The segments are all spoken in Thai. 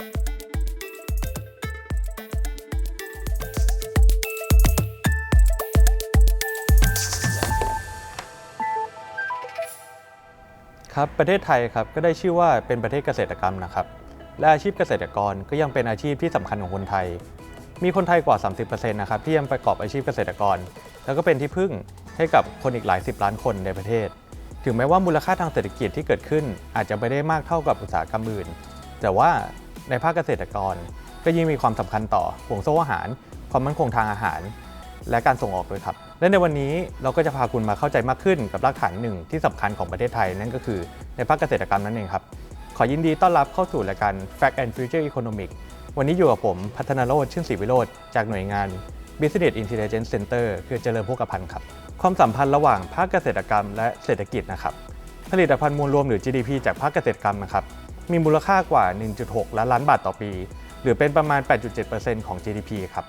ครับประเทศไทยครับก็ได้ชื่อว่าเป็นประเทศเกษตรกรรมนะครับ และอาชีพเกษตรกรก็ยังเป็นอาชีพที่สำคัญของคนไทย มีคนไทยกว่า 30%นะครับที่ยังประกอบอาชีพเกษตรกร แล้วก็เป็นที่พึ่งให้กับคนอีกหลายสิบล้านคนในประเทศ ถึงแม้ว่ามูลค่าทางเศรษฐกิจที่เกิดขึ้น อาจจะไม่ได้มากเท่ากับอุตสาหกรรมอื่น แต่ว่า ในภาคเกษตรกร ก็ยิ่งมีความสำคัญต่อห่วงโซ่อาหาร ความมั่นคงทางอาหาร และการส่งออกด้วยครับ และในวันนี้เราก็จะพาคุณมาเข้าใจมากขึ้นกับรากฐานหนึ่งที่สำคัญของประเทศไทย นั่นก็คือในภาคเกษตรกรรมนั่นเองครับ ขอยินดีต้อนรับเข้าสู่รายการ Fact and Future Economic วันนี้อยู่กับผมพัฒนาโรจน์ชื่นศรีวิโรจน์จากหน่วยงาน Business Intelligence Center คือเจริญโภคภัณฑ์ครับ ความสัมพันธ์ระหว่างภาคเกษตรกรรมและเศรษฐกิจนะครับ ผลิตภัณฑ์มวลรวมหรือ GDP จากภาคเกษตรกรรมนะครับ มีมูลค่ากว่า 1.6 ล้านล้านบาทต่อปี หรือเป็นประมาณ 8.7%ของ GDP ครับ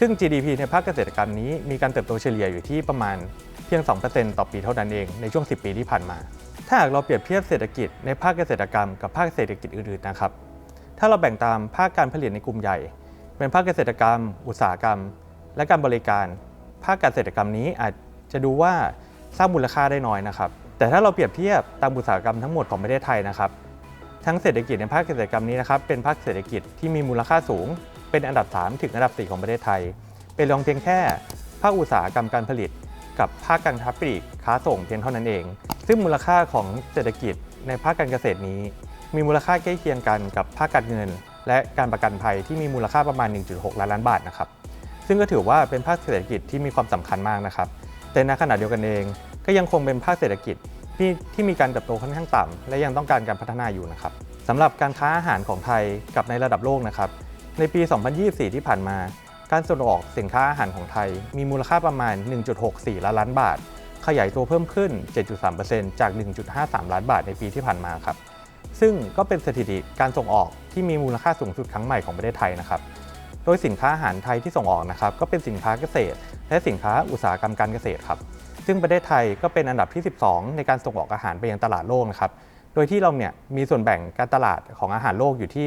ซึ่ง GDP ในภาคเกษตรกรรมนี้มีการเติบโตเฉลี่ยอยู่ที่ประมาณเพียง 2%ต่อปีเท่านั้นเองในช่วง 10 ปีที่ผ่านมา ถ้าหากเราเปรียบเทียบเศรษฐกิจในภาคเกษตรกรรมกับภาคเศรษฐกิจอื่นๆนะครับ ถ้าเราแบ่งตามภาคการผลิตในกลุ่มใหญ่ เป็นภาคเกษตรกรรม อุตสาหกรรม และการบริการ ภาคการเกษตรกรรมนี้อาจจะดูว่าสร้างมูลค่าได้น้อยนะครับ แต่ถ้าเราเปรียบเทียบตามอุตสาหกรรมทั้งหมดของประเทศไทยนะครับ ทั้งเศรษฐกิจในภาคเกษตรกรรมนี้นะครับเป็นภาคเศรษฐกิจที่มีมูลค่าสูง เป็นอันดับ 3 ถึงอันดับ 4 ของประเทศไทย เป็นรองเพียงแค่ภาคอุตสาหกรรมการผลิต กับภาคการค้าปลีกค้าส่งเพียงเท่านั้นเอง ซึ่งมูลค่าของเศรษฐกิจในภาคการเกษตรนี้ มีมูลค่าใกล้เคียงกันกับภาคการเงิน และการประกันภัยที่มีมูลค่าประมาณ 1.6 ล้านล้านบาทนะครับซึ่งก็ถือว่าเป็นภาคเศรษฐกิจที่มีความสำคัญมากนะครับแต่ในขณะเดียวกันเอง ก็ยังคงเป็นภาคเศรษฐกิจ ที่ที่มีการเติบโตค่อนข้างต่ำและยังต้องการการพัฒนาอยู่นะครับสำหรับการค้าอาหารของไทยกับในระดับโลกนะครับในปี 2024 ที่ผ่านมา การส่งออกสินค้าอาหารของไทย มีมูลค่าประมาณ 1.64 ล้านล้านบาท ขยายตัวเพิ่มขึ้น 7.3%จาก 1.53 ล้านบาทในปีที่ผ่านมาครับซึ่งก็เป็นสถิติการส่งออกที่มีมูลค่าสูงสุดครั้งใหม่ของประเทศไทยนะครับโดยสินค้าอาหารไทยที่ส่งออกนะครับก็เป็นสินค้าเกษตร และสินค้าอุตสาหกรรมการเกษตรครับ ซึ่งประเทศไทยก็เป็นอันดับที่ 12 ในการส่งออกอาหารไปยังตลาดโลกนะครับ โดยที่เราเนี่ยมีส่วนแบ่งการตลาดของอาหารโลกอยู่ที่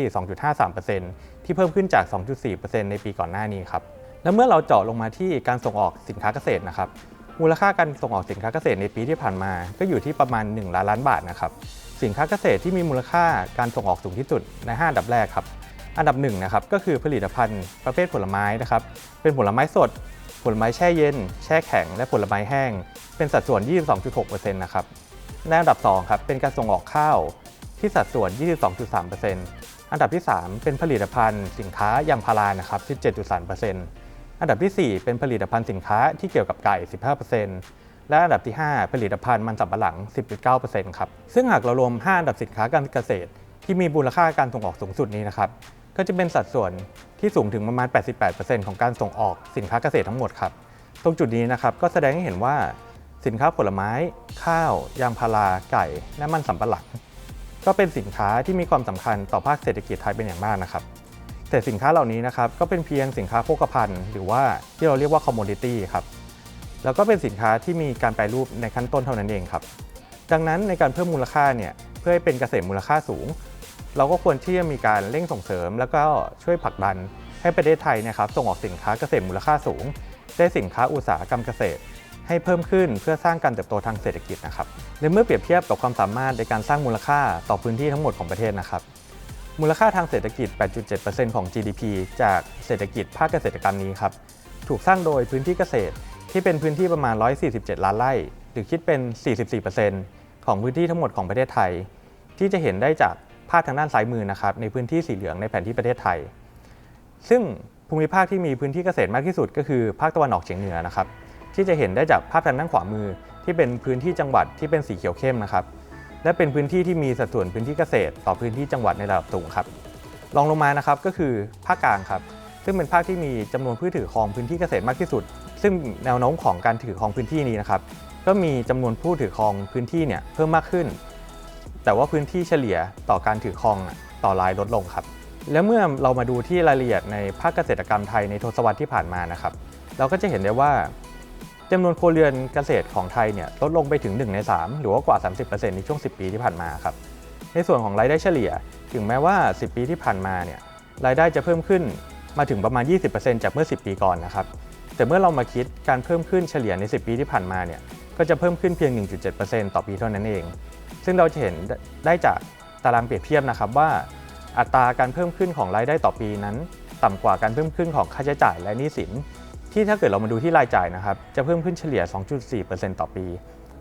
2.53%ที่เพิ่มขึ้นจาก 2.4%ในปีก่อนหน้านี้ครับ และเมื่อเราเจาะลงมาที่การส่งออกสินค้าเกษตรนะครับ มูลค่าการส่งออกสินค้าเกษตรในปีที่ผ่านมา ก็อยู่ที่ประมาณ 1 ล้านล้านบาทนะครับ สินค้าเกษตรที่มีมูลค่าการส่งออกสูงที่สุดใน 5 อันดับแรกครับ อันดับหนึ่งนะครับก็คือผลิตภัณฑ์ประเภทผลไม้นะครับ เป็นผลไม้สด ผลไม้แช่เย็น แช่แข็ง และผลไม้แห้ง เป็นสัดส่วน 22.6%นะครับในอันดับ 2 ครับ เป็นการส่งออกข้าวที่สัดส่วน 22.3%อันดับที่ 3 เป็นผลิตภัณฑ์สินค้ายางพารานะครับ 17.3%อันดับทีสี่ 4 เป็นผลิตภัณฑ์สินค้าที่เกี่ยวกับไก่ 15%และอันดับที่ 5 ผลิตภัณฑ์มันสำปะหลัง 10.9%ครับ ซึ่งหากเรารวม 5 อันดับสินค้าการเกษตร ที่มีมูลค่าการส่งออกสูงสุดนี้นะครับ ก็จะเป็นสัดส่วนที่สูงถึงประมาณ 88%ของการส่งออกสินค้าเกษตรทั้งหมดครับ ตรงจุดนี้นะครับก็แสดงให้เห็นว่าสินค้าผลไม้ ข้าว ยางพารา ไก่ และมันสำปะหลังก็เป็นสินค้าที่มีความสำคัญต่อภาคเศรษฐกิจไทยเป็นอย่างมากนะครับ แต่สินค้าเหล่านี้นะครับก็เป็นเพียงสินค้าโภคภัณฑ์ หรือว่าที่เราเรียกว่า commodity ครับ แล้วก็เป็นสินค้าที่มีการแปรรูปในขั้นต้นเท่านั้นเองครับ ดังนั้นในการเพิ่มมูลค่าเนี่ยเพื่อให้เป็นเกษตรมูลค่าสูง เราก็ควรที่จะมีการเร่งส่งเสริม แล้วก็ช่วยผลักดันให้ประเทศไทยเนะครับส่งออกสินค้าเกษตรมูลค่าสูง ได้สินค้าอุตสาหกรรมเกษตร ให้เพิ่มขึ้นเพื่อสร้างการเติบโตทางเศรษฐกิจนะครับในเมื่อเปรียบเทียบกับความสามารถในการสร้างมูลค่าต่อพื้นที่ทั้งหมดของประเทศนะครับมูลค่าทางเศรษฐกิจ 8.7%ของ GDP จากเศรษฐกิจภาคเกษตรกรรมนี้ครับถูกสร้างโดยพื้นที่เกษตรที่เป็นพื้นที่ประมาณ 147 ล้านไร่ หรือคิดเป็น 44%ของพื้นที่ทั้งหมดของประเทศไทย ที่จะเห็นได้จากาพทางด้านซ้ายมือนะครับในพื้นที่สีเหลืองในแผนที่ประเทศไทย ซึ่งภูมิภาคที่มีพื้นที่เกษตรมากที่สุด ก็คือภาคตะวันออกเฉียงเหนือนะครับที่จะเห็นได้จากภาพทางด้านขวามือ ที่เป็นพื้นที่จังหวัดที่เป็นสีเขียวเข้มนะครับและเป็นพื้นที่ที่มีสัดส่วนพื้นที่เกษตร ต่อพื้นที่จังหวัดในระดับสูงครับรองลงมานะครับก็คือภาคกลางครับซึ่งเป็นภาคที่มีจำนวนผู้ถือครองพื้นที่เกษตรมากที่สุด ซึ่งแนวโน้มของการถือครองพื้นที่นี้นะครับก็มีจำนวนผู้ถือครองพื้นที่เนี่ยเพิ่มมากขึ้น แต่ว่าพื้นที่เฉลี่ยต่อการถือครองต่อรายลดลงครับ และเมื่อเรามาดูที่รายละเอียดในภาคเกษตรกรรมไทยในทศวรรษที่ผ่านมานะครับ เราก็จะเห็นได้ว่าจำนวนครัวเรือนเกษตรของไทยเนี่ยลดลงไปถึง 1 ใน 3 หรือว่ากว่า 30%ในช่วง 10 ปีที่ผ่านมาครับ ในส่วนของรายได้เฉลี่ย ถึงแม้ว่า 10 ปีที่ผ่านมาเนี่ยรายได้จะเพิ่มขึ้นมาถึงประมาณ 20%จากเมื่อ 10 ปีก่อนนะครับ แต่เมื่อเรามาคิดการเพิ่มขึ้นเฉลี่ยใน 10 ปีที่ผ่านมาเนี่ยก็จะเพิ่มขึ้นเพียง 1.7%ต่อปีเท่านั้นเอง ซึ่งเราจะเห็นได้จากตารางเปรียบเทียบนะครับว่า อัตราการเพิ่มขึ้นของรายได้ต่อปีนั้น ต่ำกว่าการเพิ่มขึ้นของค่าใช้จ่ายและหนี้สิน ที่ถ้าเกิดเรามาดูที่รายจ่ายนะครับจะเพิ่มขึ้นเฉลี่ย 2.4%ต่อปี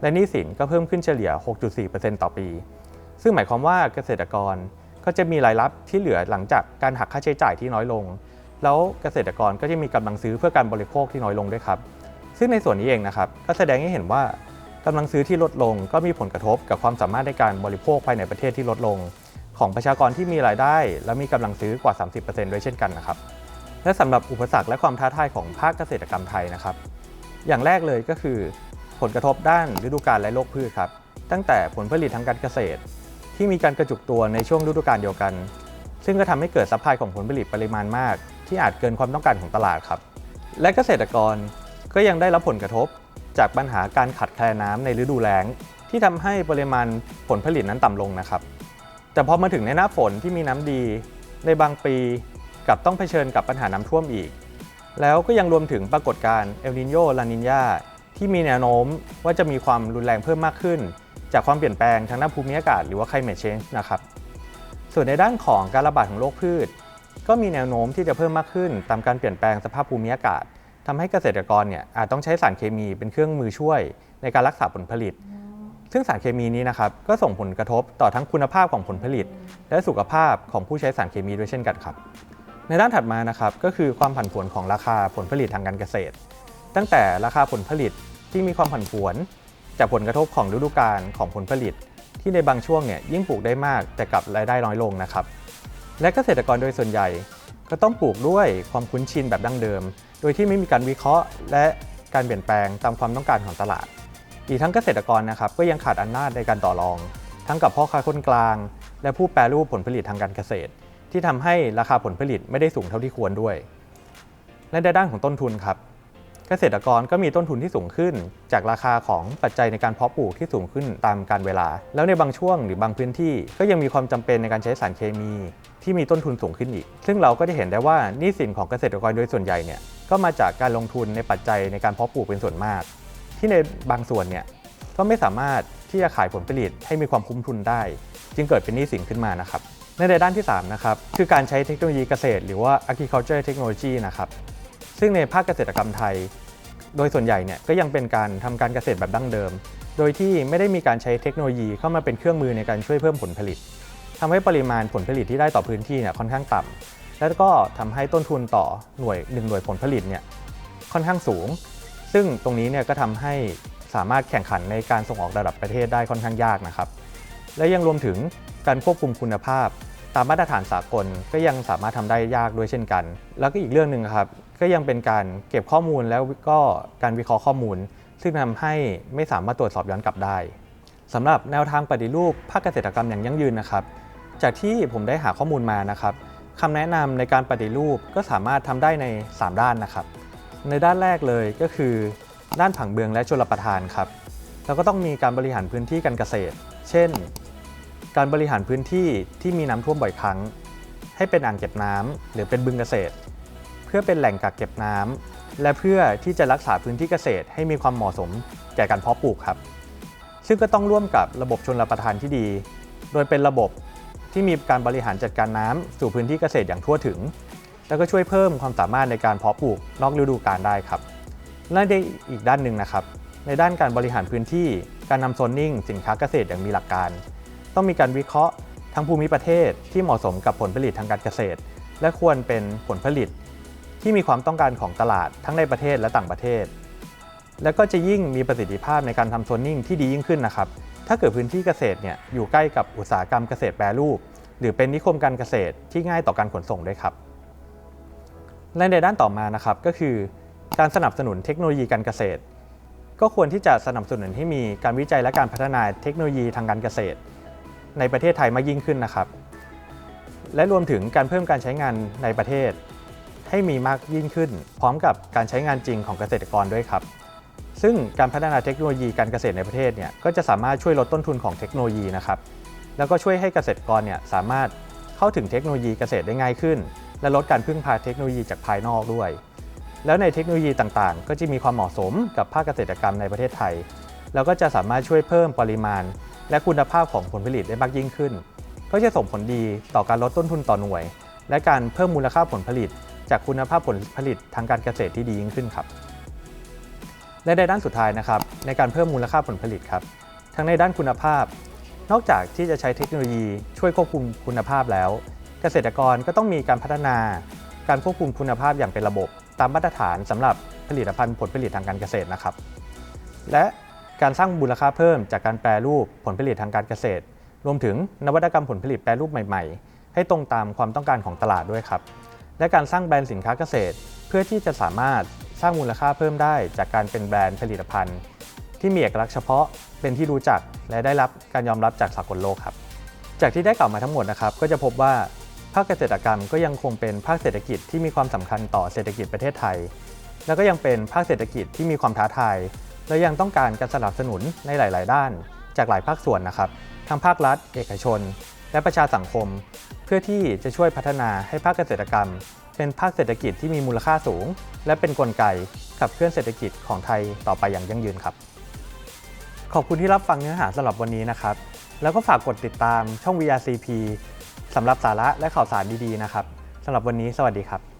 และหนี้สินก็เพิ่มขึ้นเฉลี่ย 6.4%ต่อปี ซึ่งหมายความว่าเกษตรกรก็จะมีรายรับที่เหลือหลังจากการหักค่าใช้จ่ายที่น้อยลง แล้วเกษตรกรก็จะมีกำลังซื้อเพื่อการบริโภคที่น้อยลงด้วยครับ ซึ่งในส่วนนี้เองนะครับก็แสดงให้เห็นว่า กำลังซื้อที่ลดลงก็มีผลกระทบกับความสามารถในการบริโภคภายในประเทศที่ลดลง ของประชากรที่มีรายได้ และมีกำลังซื้อกว่า 30%ด้วยเช่นกันนะครับและสำหรับอุปสรรคและความท้าทายของภาคเกษตรกรรมไทยนะครับ อย่างแรกเลยก็คือ ผลกระทบด้านฤดูกาลและโรคพืชครับ ตั้งแต่ผลผลิตทางการเกษตร ที่มีการกระจุกตัวในช่วงฤดูกาลเดียวกัน ซึ่งก็ทำให้เกิดซัพพลายของผลผลิตปริมาณมาก ที่อาจเกินความต้องการของตลาดครับ และเกษตรกรก็ยังได้รับผลกระทบ จากปัญหาการขาดแคลนน้ำในฤดูแล้ง ที่ทำให้ปริมาณผลผลิตนั้นต่ำลงนะครับ แต่พอมาถึงในหน้าฝนที่มีน้ำดี ในบางปีกลับต้องเผชิญกับปัญหาน้ำท่วมอีก แล้วก็ยังรวมถึงปรากฏการณ์เอลนิโยลานินยาที่มีแนวโน้มว่าจะมีความรุนแรงเพิ่มมากขึ้น จากความเปลี่ยนแปลงทางด้านภูมิอากาศหรือว่า climate change นะครับ ส่วนในด้านของการระบาดของโรคพืช ก็มีแนวโน้มที่จะเพิ่มมากขึ้น ตามการเปลี่ยนแปลงสภาพภูมิอากาศ ทำให้เกษตรกรเนี่ยอาจต้องใช้สารเคมีเป็นเครื่องมือช่วยในการรักษาผลผลิต ซึ่งสารเคมีนี้นะครับก็ส่งผลกระทบต่อทั้งคุณภาพของผลผลิต และสุขภาพของผู้ใช้สารเคมีด้วยเช่นกันครับ ในด้านถัดมานะครับก็คือความผันผวนของราคาผลผลิตทางการเกษตร ตั้งแต่ราคาผลผลิตที่มีความผันผวน จากผลกระทบของฤดูกาลของผลผลิต ที่ในบางช่วงเนี่ยยิ่งปลูกได้มากแต่กลับรายได้น้อยลงนะครับและเกษตรกรโดยส่วนใหญ่ ก็ต้องปลูกด้วยความคุ้นชินแบบดั้งเดิม โดยที่ไม่มีการวิเคราะห์ และการเปลี่ยนแปลงตามความต้องการของตลาด อีกทั้งเกษตรกรนะครับก็ยังขาดอำนาจในการต่อรอง ทั้งกับพ่อค้าคนกลาง และผู้แปรรูปผลผลิตทางการเกษตร ที่ทำให้ราคาผลผลิตไม่ได้สูงเท่าที่ควรด้วย และในด้านของต้นทุนครับ กษตรกรก็มีต้นทุนที่สูงขึ้น จากราคาของปัจจัยในการเพาะปลูกที่สูงขึ้นตามการเวลา แล้วในบางช่วงหรือบางพื้นที่ก็ยังมีความจำเป็นในการใช้สารเคมี ที่มีต้นทุนสูงขึ้นอีก ซึ่งเราก็จะเห็นได้ว่านี้สินของเกษตรกรโดยส่วนใหญ่เนี่ยก็มาจากการลงทุนในปัจจัยในการเพาะปลูกเป็นส่วนมาก ที่ในบางส่วนเนี่ยก็ไม่สามารถที่จะขายผลผลิตให้มีความคุ้มทุนได้ จึงเกิดเป็นหนี้สินขึ้นมานะครับในด้านที่3นะครับคือการใช้เทคโนโลยีเกษตร หรือว่า agriculture technology นะครับซึ่งในภาคเกษตรกรรมไทย โดยส่วนใหญ่เนี่ยก็ยังเป็นการทำการเกษตรแบบดั้งเดิม โดยที่ไม่ได้มีการใช้เทคโนโลยีเข้ามาเป็นเครื่องมือในการช่วยเพิ่มผลผลิตทำให้ปริมาณผลผลิตที่ได้ต่อพื้นที่เนี่ยค่อนข้างต่ำแล้วก็ทำให้ต้นทุนต่อหน่วยหนึ่งหน่วยผลผลิตเนี่ยค่อนข้างสูง ซึ่งตรงนี้เนี่ยก็ทำให้สามารถแข่งขันในการส่งออกระดับประเทศได้ค่อนข้างยากนะครับ และยังรวมถึงการควบคุมคุณภาพ ตามมาตรฐานสากลก็ยังสามารถทำได้ยากด้วยเช่นกัน แล้วก็อีกเรื่องหนึ่งครับ ก็ยังเป็นการเก็บข้อมูลแล้วก็การวิเคราะห์ข้อมูล ซึ่งทำให้ไม่สามารถตรวจสอบย้อนกลับได้สำหรับแนวทางปฏิรูปภาคเกษตรกรรมอย่างยั่งยืนนะครับ จากที่ผมได้หาข้อมูลมานะครับคำแนะนำในการปฏิรูปก็สามารถทำได้ใน 3 ด้านนะครับ ในด้านแรกเลยก็คือ ด้านผังเมืองและชลประทานครับแล้วก็ต้องมีการบริหารพื้นที่การเกษตร เช่น การบริหารพื้นที่ที่มีน้ำท่วมบ่อยครั้ง ให้เป็นอ่างเก็บน้ำหรือเป็นบึงเกษตร พื่อเป็นแหล่งกักเก็บน้ำและเพื่อที่จะรักษาพื้นที่เกษตรให้มีความเหมาะสมแก่การเพาะปลูกครับ ซึ่งก็ต้องร่วมกับระบบชนรับประทานที่ดี โดยเป็นระบบที่มีการบริหารจัดการน้ำสู่พื้นที่เกษตรอย่างทั่วถึง แล้วก็ช่วยเพิ่มความสามารถในการเพาะปลูกนอกฤดูกาลได้ครับและในอีกด้านหนึ่งนะครับ ในด้านการบริหารพื้นที่ การนำโซนนิ่ง สินค้าเกษตรอย่างมีหลักการ ต้องมีการวิเคราะห์ ทั้งภูมิประเทศที่เหมาะสมกับผลผลิตทางการเกษตร และควรเป็นผลผลิต ที่มีความต้องการของตลาดทั้งในประเทศและต่างประเทศ และก็จะยิ่งมีประสิทธิภาพในการทำโซนนิ่งที่ดียิ่งขึ้นนะครับ ถ้าเกิดพื้นที่เกษตรเนี่ยอยู่ใกล้กับอุตสาหกรรมเกษตรแปรรูป หรือเป็นนิคมการเกษตรที่ง่ายต่อการขนส่งด้วยครับและในด้านต่อมานะครับก็คือ การสนับสนุนเทคโนโลยีการเกษตร ก็ควรที่จะสนับสนุนให้มีการวิจัยและการพัฒนาเทคโนโลยีทางการเกษตร ในประเทศไทยมากยิ่งขึ้นนะครับ และรวมถึงการเพิ่มการใช้งานในประเทศ ให้มีมากยิ่งขึ้น พร้อมกับการใช้งานจริงของเกษตรกรด้วยครับ ซึ่งการพัฒนาเทคโนโลยีการเกษตรในประเทศเนี่ยก็จะสามารถช่วยลดต้นทุนของเทคโนโลยีนะครับแล้วก็ช่วยให้เกษตรกรเนี่ยสามารถเข้าถึงเทคโนโลยีเกษตรได้ง่ายขึ้น และลดการพึ่งพาเทคโนโลยีจากภายนอกด้วย แล้วในเทคโนโลยีต่างๆ ก็จะมีความเหมาะสมกับภาคเกษตรกรรมในประเทศไทย แล้วก็จะสามารถช่วยเพิ่มปริมาณ และคุณภาพของผลผลิตได้มากยิ่งขึ้น ก็จะส่งผลดีต่อการลดต้นทุนต่อหน่วย และการเพิ่มมูลค่าผลผลิต จากคุณภาพผลผลิตทางการเกษตรที่ดียิ่งขึ้นครับ และในด้านสุดท้ายนะครับ ในการเพิ่มมูลค่าผลผลิตครับ ทั้งในด้านคุณภาพ นอกจากที่จะใช้เทคโนโลยีช่วยควบคุมคุณภาพแล้ว เกษตรกรก็ต้องมีการพัฒนาการควบคุมคุณภาพอย่างเป็นระบบ ตามมาตรฐานสำหรับผลิตภัณฑ์ผลผลิตทางการเกษตรนะครับ และการสร้างมูลค่าเพิ่มจากการแปรรูปผลผลิตทางการเกษตร รวมถึงนวัตกรรมผลผลิตแปรรูปใหม่ ๆ ให้ตรงตามความต้องการของตลาดด้วยครับ และการสร้างแบรนด์สินค้าเกษตร เพื่อที่จะสามารถสร้างมูลค่าเพิ่มได้จากการเป็นแบรนด์ผลิตภัณฑ์ ที่มีเอกลักษณ์เฉพาะเป็นที่รู้จักและได้รับการยอมรับจากสากลโลกครับ จากที่ได้กล่าวมาทั้งหมดนะครับก็จะพบว่าภาคเกษตรกรรมก็ยังคงเป็นภาคเศรษฐกิจที่มีความสำคัญต่อเศรษฐกิจประเทศไทย แล้วก็ยังเป็นภาคเศรษฐกิจที่มีความท้าทาย และยังต้องการการสนับสนุนในหลาย ๆ ด้าน จากหลายภาคส่วนนะครับ ทั้งภาครัฐ เอกชน และประชาสังคม เพื่อที่จะช่วยพัฒนาให้ภาคเกษตรกรรม เป็นภาคเศรษฐกิจที่มีมูลค่าสูง และเป็นนกลไกขับเคลื่อนเศรษฐกิจของไทยต่อไปอย่างยั่งยืนครับ ขอบคุณที่รับฟังเนื้อหาสำหรับวันนี้นะครับ แล้วก็ฝากกดติดตามช่อง VRCP สำหรับสาระและข่าวสารดีๆนะครับสำหรับวันนี้สวัสดีครับ